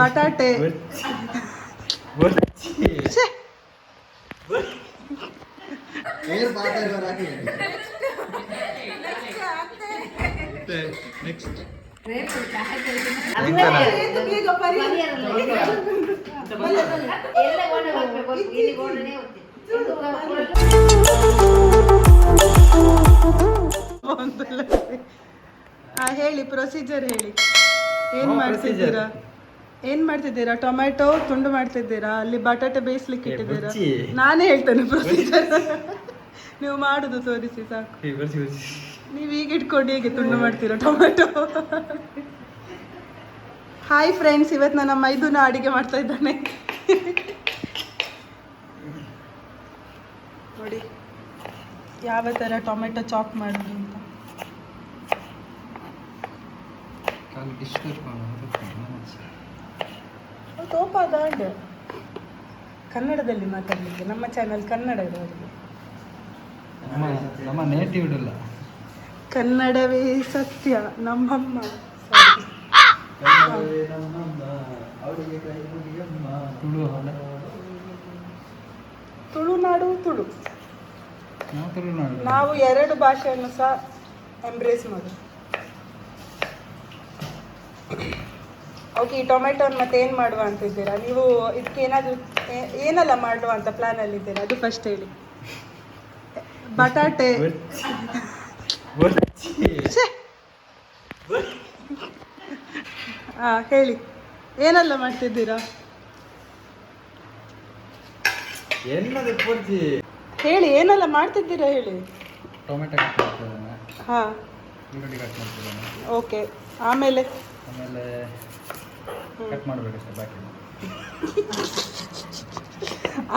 ಬಟಾಟೆ. ಹೇಳಿ ಪ್ರೊಸೀಜರ್ ಹೇಳಿ. ಏನ್ ಮಾಡ್ತಿದ್ದೀರಾ? ಏನ್ ಮಾಡ್ತಿದ್ದೀರಾ? ಟೊಮ್ಯಾಟೊ ತುಂಡು ಮಾಡ್ತಿದ್ದೀರಾ? ಅಲ್ಲಿ ಬಟಾಟೆ ಬೇಯಿಸ್ಲಿಕ್ಕೆ ಇಟ್ಟಿದ್ದೀರಾ. ನಾನೇ ಹೇಳ್ತೇನೆ ಪ್ರೊಸೀಜರ್ ನೀವು ಮಾಡುದು ತೋರಿಸಿ ಸಾಕು. ನೀವು ಈಗ ಇಟ್ಕೊಂಡು ಹೇಗೆ ತುಂಡು ಮಾಡ್ತೀರಾ ಟೊಮ್ಯಾಟೊ? ಹಾಯ್ ಫ್ರೆಂಡ್ಸ್ ಇವತ್ತು ನನ್ನ ಮೈದುನ ಅಡಿಗೆ ಮಾಡ್ತಾ ಇದ್ದಾನೆ. ನೋಡಿ ಯಾವ ಥರ ಟೊಮೆಟೊ ಚಾಪ್ ಮಾಡೋದು ಅಂತ. ತೋಪಾದಾಂಡ್ ಕನ್ನಡದಲ್ಲಿ ಮಾತಾಡಲಿಕ್ಕೆ ನಮ್ಮ ಚಾನಲ್ ಕನ್ನಡ ಇರೋರಿಗೆ ನಮ್ಮ ನಮ್ಮ ನೇಟಿವ್ ಇಲ್ಲ ಕನ್ನಡವೇ ಸತ್ಯ ನಮ್ಮಮ್ಮ. ತುಳುನಾಡು ತುಳು ನಾವು ಎರಡು ಭಾಷೆಯನ್ನು ಸಹ ಎಂಬ್ರೇಸ್ ಮಾಡೋದು. ಓಕೆ ಈ ಟೊಮೆಟೊನ ಮತ್ತೆ ಏನು ಮಾಡುವ ಅಂತ ಇದ್ದೀರಾ? ನೀವು ಇದಕ್ಕೆ ಏನಾದರೂ ಏನೆಲ್ಲ ಮಾಡುವ ಅಂತ ಪ್ಲಾನಲ್ಲಿ ಇದ್ದೀರಾ? ಅದು ಫಸ್ಟ್ ಹೇಳಿ. ಬಟಾಟೆ. ಹಾ ಹೇಳಿ. ಏನೆಲ್ಲ ಮಾಡ್ತಿದ್ದೀರಾ? ಹೇಳಿ ಏನೆಲ್ಲ ಮಾಡ್ತಿದ್ದೀರಾ ಹೇಳಿ? ಟೊಮೆಟೊ ಹಾಂ. ಓಕೆ ಆಮೇಲೆ? ಆಮೇಲೆ ಕಟ್ ಮಾಡಬೇಕಷ್ಟೇ ಬಾಕಿ.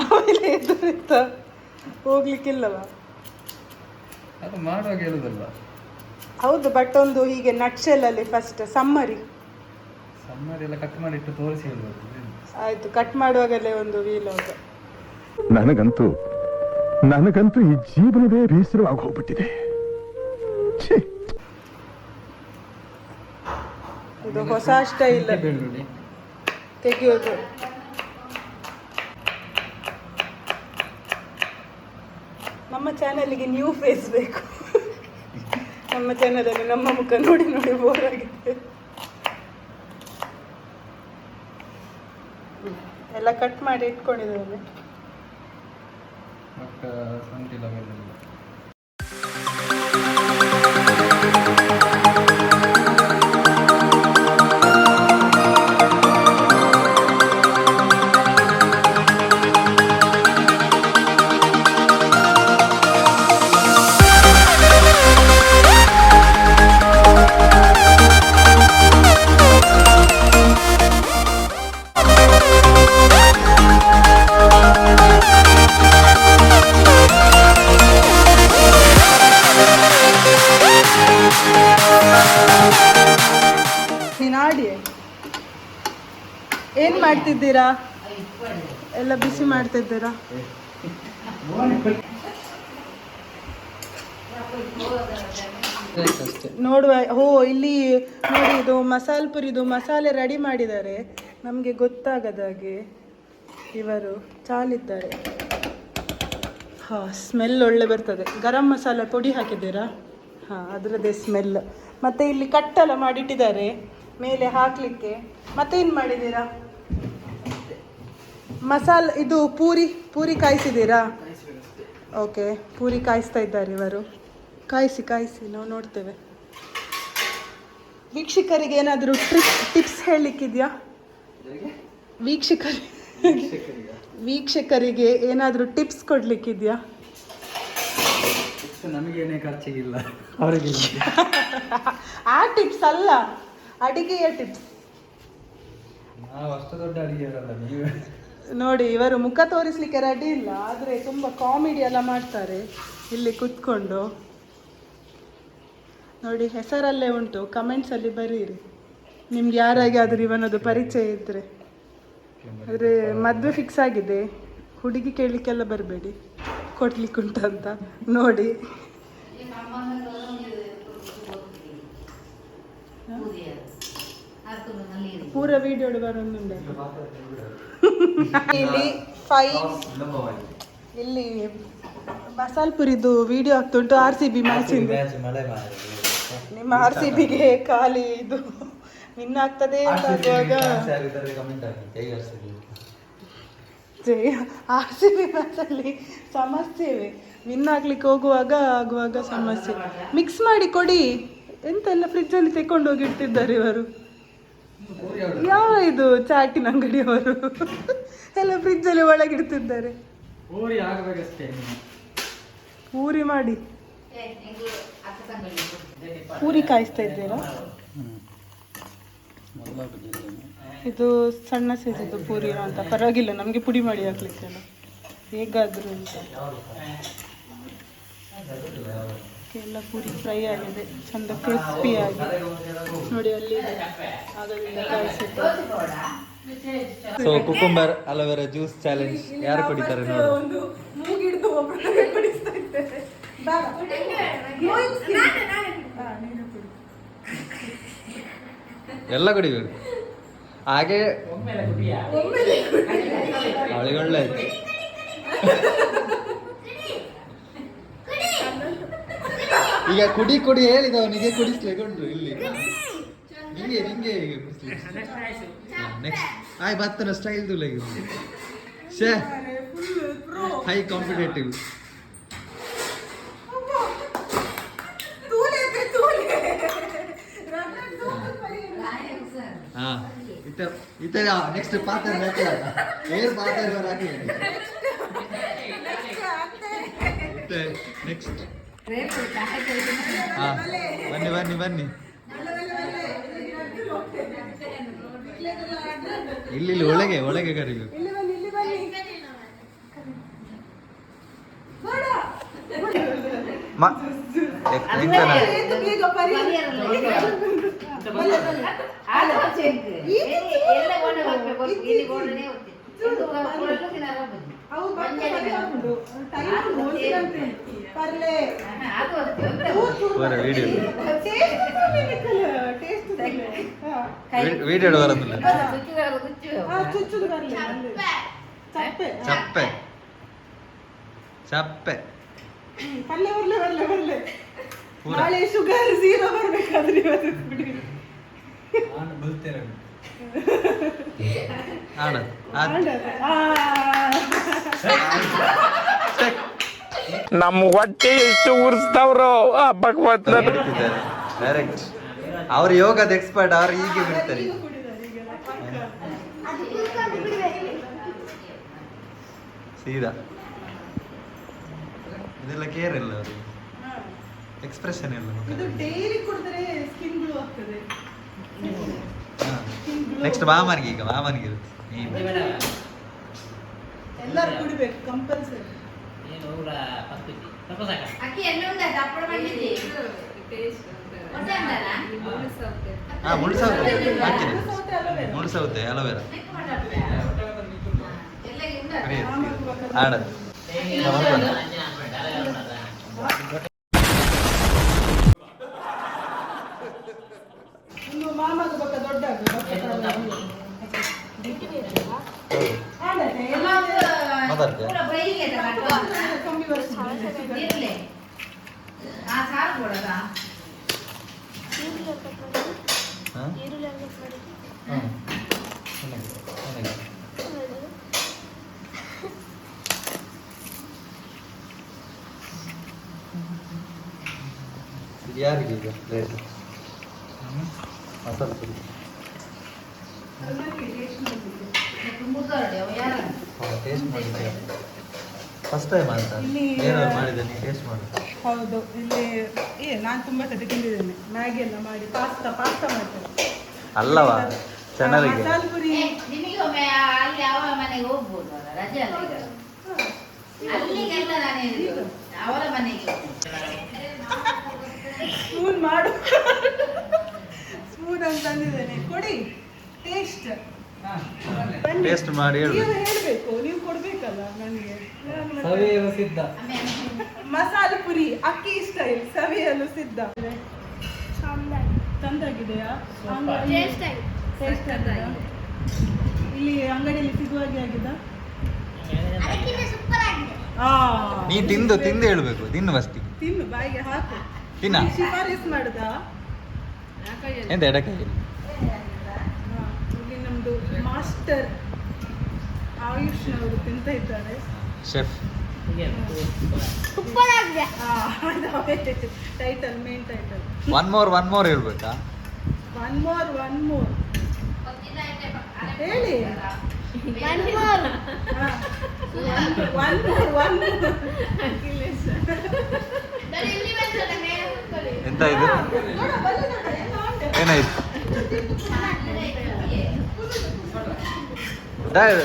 ಆಮೇಲೆ ಎದುರಿತ ಹೋಗ್ಲಿಕ್ಕಿಲ್ಲವ ಅದು ಮಾಡುವಾಗ ಹೇಳುದಲ್ಲ ಹೌದು ಬಟ್ ಒಂದು ಹೀಗೆ ನಟ್ಸೆಲ್ಲಲ್ಲಿ ಫಸ್ಟ್ ಸಮ್ಮರಿ ಸಮ್ಮರಿ ಎಲ್ಲ ಕಟ್ ಮಾಡಿ ಇಟ್ಟು ತೋರಿಸಿ ಹೇಳ್ಬೇಕು ಆಯ್ತು ಕಟ್ ಮಾಡುವಾಗಲೇ ಒಂದು ವೀಲ್ ಹೌದು ನನಗಂತೂ ನನಗಂತೂ ಈ ಜೀವನವೇ ಬೇಸರವಾಗಿ ಹೋಗ್ಬಿಟ್ಟಿದೆ. ಛೀ! ಇದು ಹೊಸ ಸ್ಟೈಲ್. ಬೆಳ್ಳುಳ್ಳಿ ತೆಗೆಯೋದು. ನಮ್ಮ ಚಾನಲ್ಗೆ ನ್ಯೂ ಫೇಸ್ ಬೇಕು. ನಮ್ಮ ಚಾನಲಲ್ಲಿ ನಮ್ಮ ಮುಖ ನೋಡಿ ನೋಡಿ ಬೋರ್ ಆಗಿದೆ. ಎಲ್ಲ ಕಟ್ ಮಾಡಿ ಇಟ್ಕೊಂಡಿದ್ದೇವೆ. ಆಡಿ ಏನು ಮಾಡ್ತಿದ್ದೀರಾ? ಎಲ್ಲ ಬಿಸಿ ಮಾಡ್ತಿದ್ದೀರಾ? ನೋಡುವ, ಹೋ, ಇಲ್ಲಿ ನೋಡಿ, ಇದು ಮಸಾಲೆ ಪುರಿದು ಮಸಾಲೆ ರೆಡಿ ಮಾಡಿದ್ದಾರೆ. ನಮಗೆ ಗೊತ್ತಾಗದಾಗೆ ಇವರು ಚಾಲಿದ್ದಾರೆ. ಹಾಂ ಸ್ಮೆಲ್ ಒಳ್ಳೆ ಬರ್ತದೆ. ಗರಂ ಮಸಾಲೆ ಪುಡಿ ಹಾಕಿದ್ದೀರಾ? ಹಾಂ, ಅದರದ್ದೇ ಸ್ಮೆಲ್ ಮತ್ತೆ ಇಲ್ಲಿ ಕಟ್ಟೆಲ್ಲ ಮಾಡಿಟ್ಟಿದ್ದಾರೆ. ಮೇಲೆ ಹಾಕಲಿಕ್ಕೆ ಮತ್ತೇನು ಮಾಡಿದ್ದೀರಾ? ಮಸಾಲ ಇದು ಪೂರಿ ಪೂರಿ ಕಾಯಿಸಿದ್ದೀರಾ? ಓಕೆ ಪೂರಿ ಕಾಯಿಸ್ತಾ ಇದ್ದಾರೆ ಇವರು. ಕಾಯಿಸಿ ಕಾಯಿಸಿ ನಾವು ನೋಡ್ತೇವೆ. ವೀಕ್ಷಕರಿಗೆ ಏನಾದರೂ ಟ್ರಿಪ್ ಟಿಪ್ಸ್ ಹೇಳಲಿಕ್ಕಿದೆಯಾ? ವೀಕ್ಷಕರಿಗೆ? ವೀಕ್ಷಕರಿಗೆ ಏನಾದರೂ ಟಿಪ್ಸ್ ಕೊಡಲಿಕ್ಕಿದೆಯಾ? ನಮಗೇನೇ ಖರ್ಚಿಗಿಲ್ಲ. ಅವರಿಗೆ ಆ ಟಿಪ್ಸ್ ಅಲ್ಲ. ಅಡಿಗೆಯ ಟಿಪ್ಸ್ ನೋಡಿ ಇವರು ಮುಖ ತೋರಿಸ್ಲಿಕ್ಕೆ ರೆಡಿ ಇಲ್ಲ ಆದರೆ ತುಂಬ ಕಾಮಿಡಿ ಎಲ್ಲ ಮಾಡ್ತಾರೆ. ಇಲ್ಲಿ ಕುತ್ಕೊಂಡು. ನೋಡಿ ಹೆಸರಲ್ಲೇ ಉಂಟು ಕಮೆಂಟ್ಸಲ್ಲಿ ಬರೀರಿ. ನಿಮ್ಗೆ ಯಾರಿಗಾದ್ರೂ ಇವನದು ಪರಿಚಯ ಇದ್ದರೆ ಆದರೆ ಮದುವೆ ಫಿಕ್ಸ್ ಆಗಿದೆ. ಹುಡುಗಿ ಕೇಳಲಿಕ್ಕೆಲ್ಲ ಬರಬೇಡಿ. ಕೊಡ್ಲಿಕ್ಕುಂಟಂತ. ನೋಡಿ. ಪೂರ ವಿಡಿಯೋ ಬರೋದು ಇಲ್ಲಿ ಫೈ ಇಲ್ಲಿ ಮಸಾಲ್ ಪುರಿದು ವಿಡಿಯೋ ಆಗ್ತುಂಟು ಆರ್ ಸಿ ಬಿ ಮ್ಯಾಚ್ ನಿಮ್ಮ ಆರ್ ಸಿ ಬಿಗೆ ಖಾಲಿ ಇದು ವಿನ್ ಆಗ್ತದೆ ಅಂತ ಆಗುವಾಗ ಕಮೆಂಟ್ ಹಾಕಿ. ಕೈ ಆರ್ಸಿಬಿ ಆರ್ ಸಿ ಬಿ ಮ್ಯಾಚಲ್ಲಿ ಸಮಸ್ಯೆವೆ. ವಿನ್ ಆಗ್ಲಿಕ್ಕೆ ಹೋಗುವಾಗ ಆಗುವಾಗ ಸಮಸ್ಯೆ. ಮಿಕ್ಸ್ ಮಾಡಿ ಕೊಡಿ. ಎಂತೆಲ್ಲ ಫ್ರಿಜ್ಜಲ್ಲಿ ತೆಕೊಂಡು ಹೋಗಿ ಇಟ್ಟಿದ್ದಾರೆ ಇವರು. ಯಾವ ಇದು ಚಾಟಿನ ಅಂಗಡಿಯವರು? ಎಲ್ಲ ಫ್ರಿಜ್ಜಲ್ಲಿ ಒಳಗಿಡ್ತಿದ್ದಾರೆ ಊರಿ ಆಗಬೇಕಷ್ಟೇ. ಪೂರಿ ಮಾಡಿ. ಪೂರಿ ಕಾಯಿಸ್ತಾ ಇದ್ದೀರಾ? ಇದು ಸಣ್ಣ ಸೈಜದ್ದು ಪೂರಿ ಅಂತ. ಪರವಾಗಿಲ್ಲ ನಮಗೆ ಪುಡಿ ಮಾಡಿ ಹಾಕ್ಲಿಕ್ಕೆಲ್ಲ ಹೇಗಾದ್ರು ಅಂತ. ಎಲ್ಲ ಪೂರಿ ಫ್ರೈ ಆಗಿದೆ. ಚಂದ ಕ್ರಿಸ್ಪಿ ಆಗಿದೆ ನೋಡಿ ಅಲ್ಲಿ so cucumber aloe vera juice challenge ಯಾರು ಕುಡಿತಾರೆ ನೋಡು. ಎಲ್ಲ ಕುಡಿಬೇಕು. ಹಾಗೆ ಅವಳಿಗೆ ಒಳ್ಳೆ ಈಗ ಕುಡಿ ಕುಡಿ ಹೇಳಿದ ಅವನಿಗೆ ಕೊಂಡ್ರು ಇಲ್ಲಿ. ನಿಂಗೆ ನಿಂಗೆ ನೆಕ್ಸ್ಟ್ ಆಯ್ ಬತ್ತನ ಸ್ಟೈಲ್ ತುಲ ಶೇ ಹೈ ಕಾಂಪಿಟೇಟಿವ್. ಹಾ. ಇತ ಇತ ನೆಕ್ಸ್ಟ್ ಪಾತ್ರ ಹಾಕಿ. ಏರ್ ಪಾತ್ರ ಹಾಕಿ. ನೆಕ್ಸ್ಟ್ ಹಾ ಬನ್ನಿ ಬನ್ನಿ ಬನ್ನಿ. ಇಲ್ಲಿ ಇಲ್ಲಿ ಒಳಗೆ ಒಳಗೆ ಕರಿಬೇಕು ಇಲ್ಲಿ ಬನ್ನಿ ಇಲ್ಲಿ ಬನ್ನಿ ಬೇಡ. ಮ ಎಂತನ ಇದು ಬೇಗ ಪರಿ. ಅವು ಬಂದು ಪರಿ ಹಾಕುದು. Time ಉಂಟು, ಒಂದು ಗಂಟೆ ಉಂಟು. ಪರ್ಲೆ. ಬರ ವಿಡಿಯೋ Taste ಬರ್ಲಿಕ್ಕಿಲ್ಲ, taste ಬರ್ಲಿ. ಹಾ. ವಿಡಿಯೋ ಬರೋದಿಲ್ಲ ಹಾ, ಚುಚ್ಚುದು ಬರ್ಲಿ, ಬರ್ಲಿ. ಚಪ್ಪೆ ಹಾ. ಚಪ್ಪೆ ಚಪ್ಪೆ ಹ್ಮ್, ಪಲ್ಯ ಬರ್ಲೆ ಬರ್ಲೆ ಬರ್ಲೆ ಪೂರ. ನಾಳೆ ಶುಗರ್ ಝೀರೋ ಬರ್ಬೇಕಾದ್ರೆ ಇವತ್ತು ಕುಡಿ ಆಡ ಆ. ನಮ್ಮ ಹೊಟ್ಟೆ ಎಷ್ಟು ಉರ್ಸ್ತಾವ್ರೋ ಆ ಭಗವಂತನ ಡೈರೆಕ್ಟ್ ಅವ್ರು ಯೋಗದ ಎಕ್ಸ್ಪರ್ಟ್ ಅವ್ರು ಹೀಗೆ ಬಿಡ್ತಾರೆ. ಸೀದಾ ಇದೆಲ್ಲ ಕೇರ್ ಇಲ್ಲ. ಎಕ್ಸ್ಪ್ರೆಷನ್ ಇಲ್ಲ ನೆಕ್ಸ್ಟ್ ಮಾಮನಿಗೆ ಈಗ ಮಾಮನಿಗೆ ಇರುತ್ತೆ ಎಲ್ಲರೂ ಕುಡಿಬೇಕು ಕಂಪಲ್ಸರಿ ಹಾ ಮುಳ್ಸೌತೆ ಹಾಕಿದೆ ಸೌತೆ ಅಲ್ಲವೇ ಮುಳ್ಸೌತೆ ಅಲೋವೆರಾ ಲೆಕ್ಕ ಆ ಸಾರು ಕೊಡದಾ? ಹಾ? ಹ್ಮ್. ಚೆನ್ನಾಗಿದೆ, ಚೆನ್ನಾಗಿದೆ. ಇದು ಯಾರಿಗೆ ಈಗ ಪ್ಲೇಟ್ ಮಸಾಲೆ ಪುರಿ ತುಂಬುತ್ತಾರಡಿ, ಅವ ಯಾರು? ಟೇಸ್ಟ್ ಮಾಡಿದ್ದೆ ಫಸ್ಟ್ ಟೈಮ್ ಅಂತ. ಇಲ್ಲಿ- ಏನಾದ್ರು ಮಾಡಿದ್ದೆ ನೀವು ಟೇಸ್ಟ್ ಮಾಡಿ. ಹೌದು ಇಲ್ಲಿ ಏ ನಾನು ತುಂಬಾ ಸತಿ ತಿಂದಿದ್ದೇನೆ ಮ್ಯಾಗಿ ಎಲ್ಲ ಮಾಡಿ ಪಾಸ್ತಾ ಪಾಸ್ತಾ ಮಾಡ್ತೇನೆ. ಅಲ್ಲವಾ? ಚೆನ್ನಾಗಿ ಮಸಾಲ ಪುರಿ. ಏ, ನಿಮಗೆ ಅಲ್ಲಿ ಅವರ ಮನೆಗೆ ಹೋಗ್ಬೋದು? ಅಲ್ಲ, ರಜೆ ಅಲ್ಲ ಈಗ. ಅಲ್ಲಿಗೆಲ್ಲ ನಾನು ಹೇಳಿದ್ದು. ಅವರ ಮನೆಗೆ ಸ್ಪೂನ್ ಮಾಡು. ಸ್ಪೂನ್ ಅಂತ ತಂದಿದ್ದೇನೆ. ಕೊಡಿ. ಟೇಸ್ಟ್ ಟೇಸ್ಟ್ ಮಾಡಿ ನೀವು ಹೇಳ್ಬೇಕು ನೀವು ಕೊಡ್ಬೇಕಲ್ಲ ನನಗೆ. ಸವಿಯಲು ಸಿದ್ಧ. ಮಸಾಲೆ ಪುರಿ ಅಕ್ಕಿ ಸ್ಟೈಲ್ ಸವಿಯಲು ಸಿದ್ಧ. ಚಂದಾಗಿದೆಯಾ ಇಲ್ಲಿ ಅಂಗಡಿಯಲ್ಲಿ ಸಿಗುವಾಗೆ ಆಗಿದ? ಆ ನೀ ತಿಂದು ತಿಂದು ಹೇಳ್ಬೇಕು ತಿನ್ನು ಫಸ್ಟ್ ತಿನ್ನು ಬಾಯಿಗೆ ಹಾಕು. ತಿನ್ನ. ಶಿಫಾರಿಸ್ ಮಾಡುದ? ಎಂತ ಎಡಕೈ ಇಲ್ಲಿ ನಮ್ದು ಆಯುಷ್ ಅವರು ತಿಂತ ಇದ್ದಾರೆ. Chef title main title one more one more ಹೇಳ್ಬೇಕಾ? ಒನ್ ಮೋರ್ ಒನ್ ಮೋರ್ ಹೇಳಿ. ಒನ್ ಮೋರ್ ಒನ್ ಮೋರ್ ಎಂತ ಇದು? ಏನಾಯ್ತು? だよ。